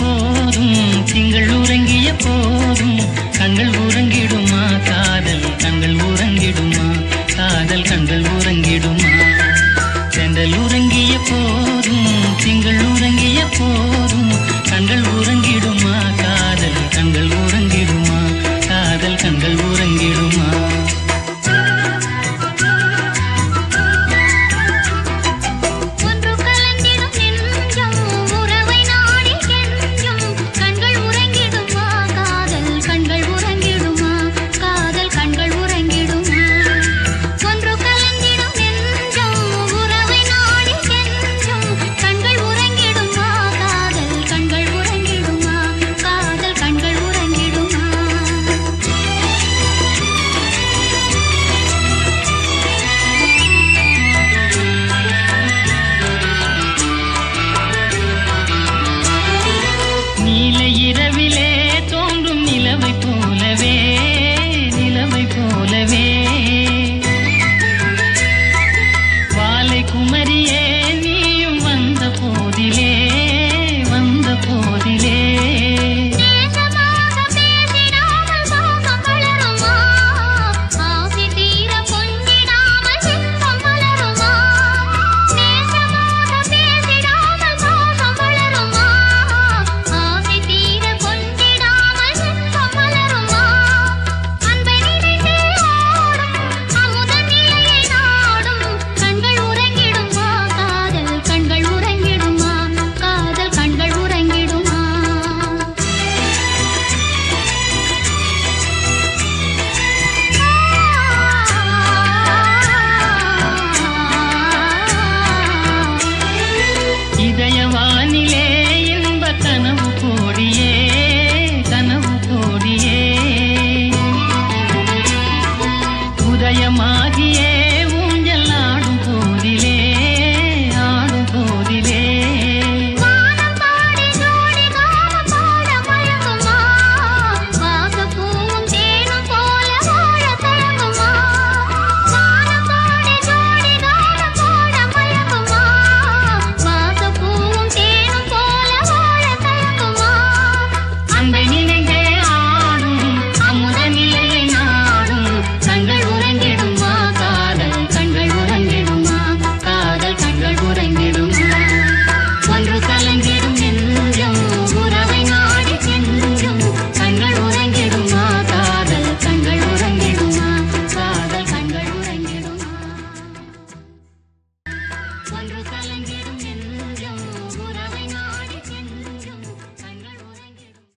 போதும். திங்கள் உறங்கிய போதும். கண்கள் உறங்கிடுமா? காதல் கண்கள் உறங்கிடுமா? காதல் கண்கள் உறங்கிடுமா? செந்தல் உறங்கிய போதும். திங்கள் Umar